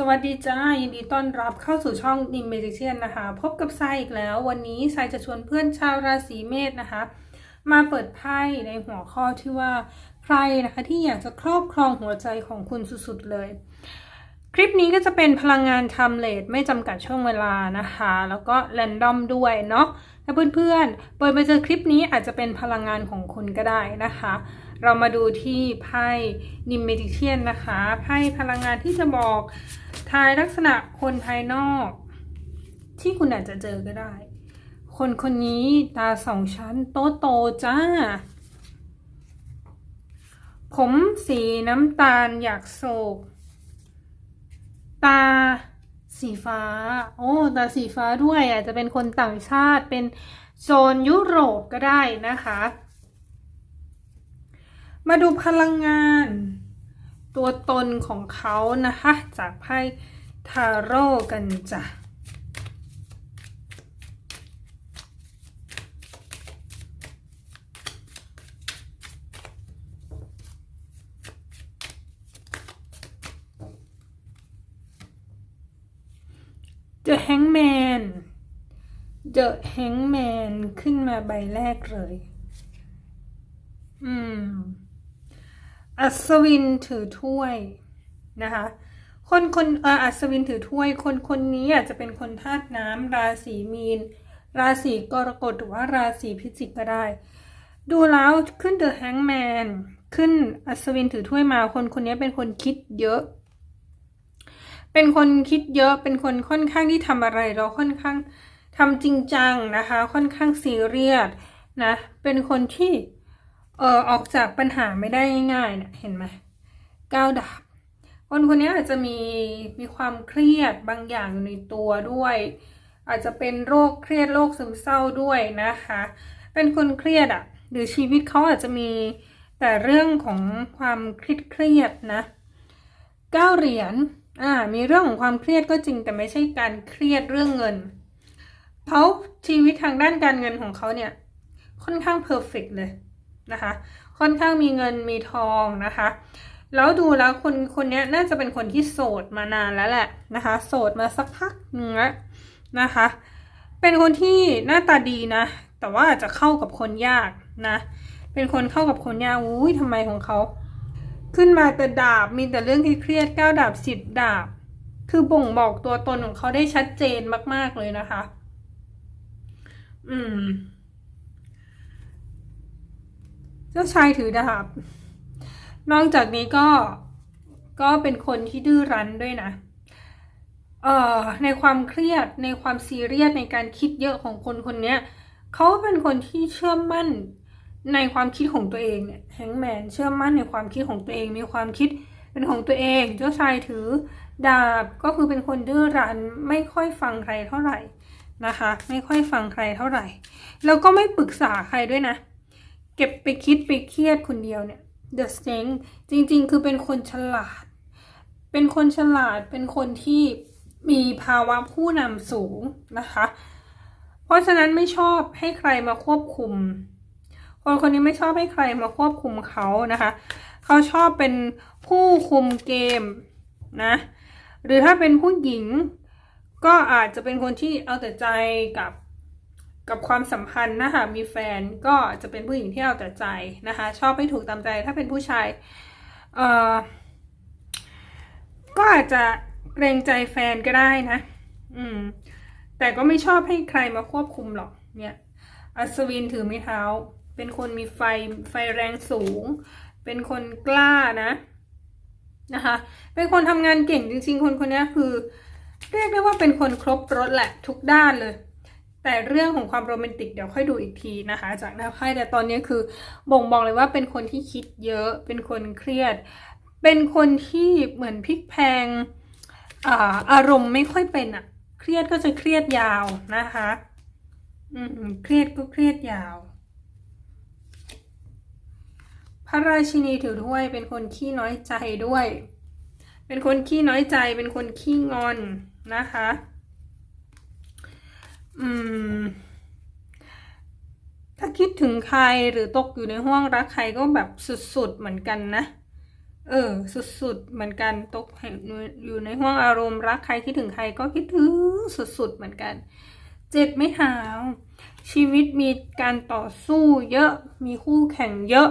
สวัสดีจ้ายินดีต้อนรับเข้าสู่ช่องนิมเมจิเชียนนะคะ พบกับทรายอีกแล้ว วันนี้ทรายจะชวนเพื่อนชาวราศีเมษนะคะ มาเปิดไพ่ในหัวข้อที่ว่า ใครนะคะที่อยากจะครอบครองหัวใจของคุณสุดๆเลย คลิปนี้ก็จะเป็นพลังงานทำเลทไม่จำกัดช่วงเวลานะคะ แล้วก็แรนดอมด้วยเนาะถ้าเพื่อนๆเปิดมาเจอคลิปนี้อาจจะเป็นพลังงานของคุณก็ได้นะคะ เรามาดูที่ไพ่นิมเมดิเทียนนะคะไพ่พลังงานที่จะบอกทายลักษณะคนภายนอก ที่คุณอาจจะเจอก็ได้ คนคนนี้ตาสองชั้น โตโตจ้า ผมสีน้ำตาลอยากโศก ตาสีฟ้า โอ้ตาสีฟ้าด้วยอาจจะเป็นคนต่างชาติเป็นโซนยุโรปก็ได้นะคะ มาดูพลังงาน ตัวตนของเขานะคะ จากไพ่ทาโร่กันจ้ะ The Hangman The Hangman ขึ้นมาใบแรกเลย อืม อัศวินถือถ้วยนะคะ คนคนอ,อัศวินถือถ้วย คนคนนี้อาจจะเป็นคนธาตุน้ำราศีมีน ราศีกรกฎหรือว่าราศีพิจิกก็ได้ ดูแล้วขึ้น The Hangman ขึ้นอัศวินถือถ้วยมาคนคนนี้เป็นคนคิดเยอะ เป็นคนคิดเยอะเป็นคนค่อนข้างที่ทำอะไรเราค่อนข้างทำจริงจังนะคะ ค่อนข้างซีเรียสนะ เป็นคนที่ เออออกจากปัญหาไม่ได้ง่ายๆนะเห็นไหมก้าวดาบคนคนนี้อาจจะมีมีความเครียดบางอย่างอยู่ในตัวด้วย อาจจะเป็นโรคเครียดโรคซึมเศร้าด้วยนะคะ เป็นคนเครียดอะ่ะ หรือชีวิตเขาอาจจะมีแต่เรื่องของความเครียดเครียดนะเก้าเหรียญอ่ามีเรื่องของความเครียดก็จริงแต่ไม่ใช่การเครียดเรื่องเงินเขาชีวิตทางด้านการเงินของเขาเนี่ยค่อนข้างเพอร์เฟกเลย นะคะ ค่อนข้างมีเงินมีทองนะคะ แล้วดูแล้วคนคนนี้น่าจะเป็นคนที่โสดมานานแล้วแหละนะคะ โสดมาสักพักหนึงแล้วนะคะ เป็นคนที่หน้าตาดีนะ แต่ว่าอาจจะเข้ากับคนยากนะ เป็นคนเข้ากับคนยากอุ้ยทำไมของเขาขึ้นมาแต่ดาบมีแต่เรื่องที่เครียดก้าดาบสิบดาบ คือบ่งบอกตัวตนของเขาได้ชัดเจนมาก ๆ เลยนะคะ อืม เจ้าชายถือดาบ นอกจากนี้ก็ก็เป็นคนที่ดื้อรั้นด้วยนะ เอ่อในความเครียดในความซีเรียสในการคิดเยอะของคนคนนี้เขาเป็นคนที่เชื่อมั่นในความคิดของตัวเองเนี่ยแฮงแมนเชื่อมั่นในความคิดของตัวเอง มีความคิดเป็นของตัวเอง เจ้าชายถือดาบก็คือเป็นคนดื้อรั้นไม่ค่อยฟังใครเท่าไหร่นะคะ ไม่ค่อยฟังใครเท่าไหร่ แล้วก็ไม่ปรึกษาใครด้วยนะ เก็บไปคิดไปเครียดคนเดียวเนี่ย The s t a n k จริงๆ คือเป็นคนฉลาด เป็นคนฉลาด เป็นคนที่มีภาวะผู้นำสูงนะคะ เพราะฉะนั้นไม่ชอบให้ใครมาควบคุม คนคนนี้ไม่ชอบให้ใครมาควบคุมเขานะคะ เขาชอบเป็นผู้คุมเกมนะ หรือถ้าเป็นผู้หญิงก็อาจจะเป็นคนที่เอาแต่ใจกับ กับความสัมพันธ์นะคะมีแฟนก็จะเป็นผู้หญิงที่เอาแต่ใจนะคะ ชอบไม่ถูกตามใจถ้าเป็นผู้ชายเอ่อก็อาจจะเกรงใจแฟนก็ได้นะ อืม แต่ก็ไม่ชอบให้ใครมาควบคุมหรอก เนี่ย อัศวินถือไม้เท้า เป็นคนมีไฟไฟแรงสูง เป็นคนกล้านะนะคะ เป็นคนทำงานเก่งจริงๆ คนคนนี้คือ เรียกได้ว่าเป็นคนครบรถแหละทุกด้านเลย แต่เรื่องของความโรแมนติกเดี๋ยวค่อยดูอีกทีนะคะ จากหน้าไพ่แต่ตอนนี้คือบ่งบอกเลยว่าเป็นคนที่คิดเยอะ เป็นคนเครียด เป็นคนที่เหมือนพลิกแพงอาอารมณ์ไม่ค่อยเป็นอะเครียดก็จะเครียดยาวนะคะอืมเครียดก็เครียดยาว พระราชินีถือถ้วยเป็นคนขี้น้อยใจด้วย เป็นคนขี้น้อยใจ เป็นคนขี้งอนนะคะ อืม ถ้าคิดถึงใครหรือตกอยู่ในห้วงรักใครก็แบบสุดๆเหมือนกันนะ เออ สุดๆเหมือนกันตกอยู่ในห้วงอารมณ์รักใครคิดถึงใครก็คิดถึงสุดๆเหมือนกัน เจ็ดไม่เท้าชีวิตมีการต่อสู้เยอะมีคู่แข่งเยอะ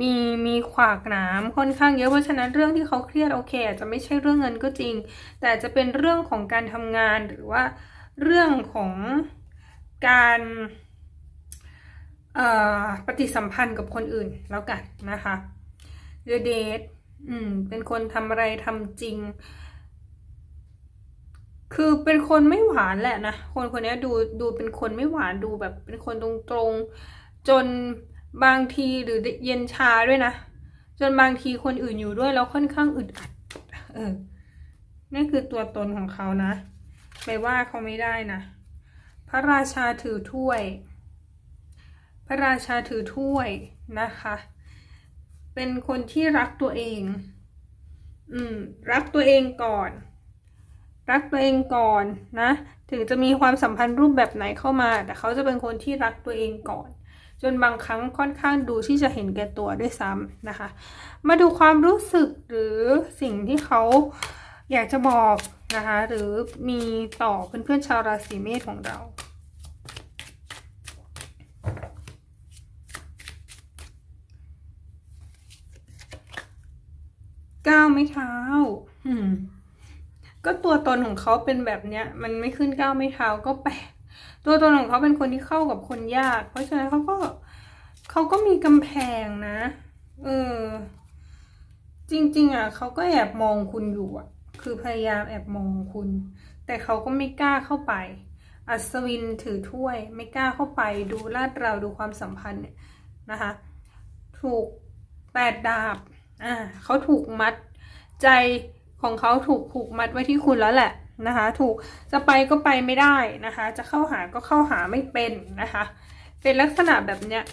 มีมีขวากหนามค่อนข้างเยอะเพราะฉะนั้นเรื่องที่เขาเครียดโอเคอาจจะไม่ใช่เรื่องเงินก็จริง แต่จะเป็นเรื่องของการทำงานหรือว่า เรื่องของการปฏิสัมพันธ์กับคนอื่นแล้วกันนะคะเดเดทอืม เป็นคนทำอะไรทำจริง คือเป็นคนไม่หวานแหละนะ คนคนนี้ดูดูเป็นคนไม่หวานดูแบบ เป็นคนตรงๆ จนบางทีหรือเย็นชาด้วยนะ จนบางทีคนอื่นอยู่ด้วยแล้วค่อนข้างอึดอัด เออนี่คือตัวตนของเขานะ ไปว่าเขาไม่ได้นะ พระราชาถือถ้วย พระราชาถือถ้วยนะคะ เป็นคนที่รักตัวเอง อืม รักตัวเองก่อน รักตัวเองก่อนนะ ถึงจะมีความสัมพันธ์รูปแบบไหนเข้ามา แต่เขาจะเป็นคนที่รักตัวเองก่อนจนบางครั้งค่อนข้างดูที่จะเห็นแก่ตัวด้วยซ้ำนะคะ มาดูความรู้สึกหรือสิ่งที่เขาอยากจะบอก นะคะ หรือมีต่อเพื่อนๆชาวราศีเมษของเราก้าวไม่เท้า อืม ก็ตัวตนของเขาเป็นแบบเนี้ย มันไม่ขึ้นก้าวไม่เท้าก็แปลกตัวตนของเขาเป็นคนที่เข้ากับคนยาก เพราะฉะนั้นเขาก็เขาก็มีกำแพงนะ เออ จริง ๆ อะเขาก็แอบมองคุณอยู่อะ คือพยายามแอบมองคุณ แต่เขาก็ไม่กล้าเข้าไป อัศวินถือถ้วย ไม่กล้าเข้าไปดูลาดเราดูความสัมพันธ์เนี่ยนะคะ ถูกแปดดาบอ่าเขาถูกมัดใจของเขาถูกผูกมัดไว้ที่คุณแล้วแหละนะคะ ถูกจะไปก็ไปไม่ได้นะคะ จะเข้าหาก็เข้าหาไม่เป็นนะคะ เป็นลักษณะแบบเนี้ย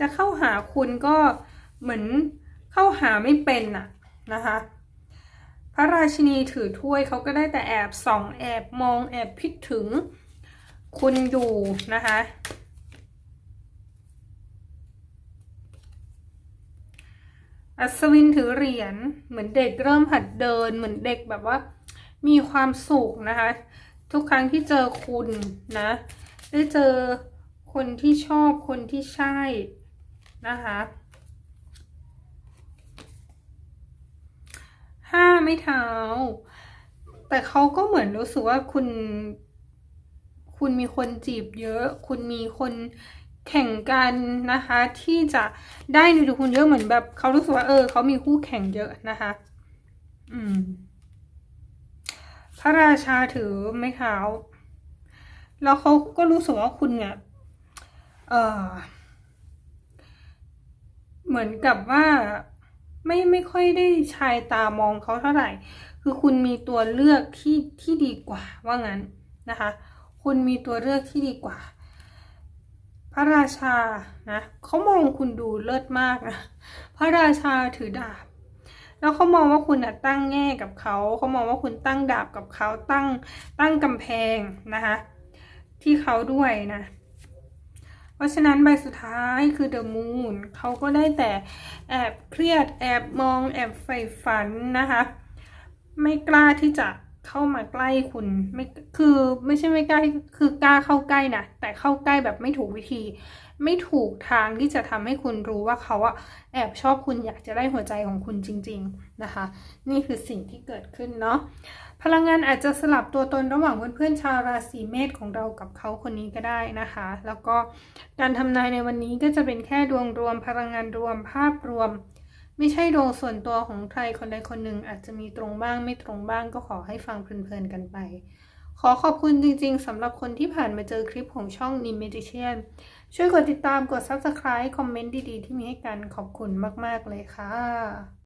จะเข้าหาคุณก็เหมือนเข้าหาไม่เป็นน่ะ นะคะ พระราชินีถือถ้วยเขาก็ได้แต่แอบส่องแอบมองแอบพิดถึงคุณอยู่นะคะอัศวินถือเหรียญเหมือนเด็กเริ่มหัดเดิน เหมือนเด็กแบบว่า มีความสุขนะคะ ทุกครั้งที่เจอคุณนะ ได้เจอคนที่ชอบคนที่ใช่นะคะห้า ไม่เท้า แต่เขาก็เหมือนรู้สึกว่าคุณ คุณมีคนจีบเยอะ คุณมีคนแข่งกันนะคะที่จะได้ในทุกคนเยอะเหมือนแบบเขารู้สึกว่าเออเขามีคู่แข่งเยอะนะคะ อืม พระราชาถือไม้เท้าแล้วเขาก็รู้สึกว่าคุณเนี่ยเออเหมือนกับว่า ไม่ไม่ค่อยได้ชายตามองเขาเท่าไหร่ คือคุณมีตัวเลือกที่ที่ดีกว่าว่างั้นนะคะ คุณมีตัวเลือกที่ดีกว่า พระราชานะเขามองคุณดูเลิศมากนะพระราชาถือดาบ แล้วเขามองว่าคุณนะตั้งแง่กับเขาเขามองว่าคุณตั้งดาบกับเขาตั้งตั้งกำแพงนะคะที่เขาด้วยนะ ราะฉะนั้นใบสุดท้ายคือเดอะมูนเขาก็ได้แต่แอบเครียดแอบมองแอบใฝ่ฝันนะคะ ไม่กล้าที่จะเข้ามาใกล้คุณไม่คือไม่ใช่ไม่กล้าคือกล้าเข้าใกล้นะแต่เข้าใกล้แบบไม่ถูกวิธี ไม่ถูกทางที่จะทำให้คุณรู้ว่าเขาอะแอบชอบคุณอยากจะได้หัวใจของคุณจริง ๆนะคะ นี่คือสิ่งที่เกิดขึ้นเนาะพลังงานอาจจะสลับตัวตนระหว่างเพื่อนๆชาวราศีเมษของเรากับเขาคนนี้ก็ได้นะคะ แล้วก็การทำนายในวันนี้ก็จะเป็นแค่ดวงรวม พลังงานรวมภาพรวม ไม่ใช่ดวงส่วนตัวของใครคนใดคนหนึ่งอาจจะมีตรงบ้างไม่ตรงบ้างก็ขอให้ฟังเพลินๆกันไป ขอขอบคุณจริงๆสำหรับคนที่ผ่านมาเจอคลิปของช่อง n i m Medician ช่วยกดติดตามกด Subscribe คอมเมนต์ดีๆ ที่มีให้กันขอบคุณมาก ๆ เลยค่ะ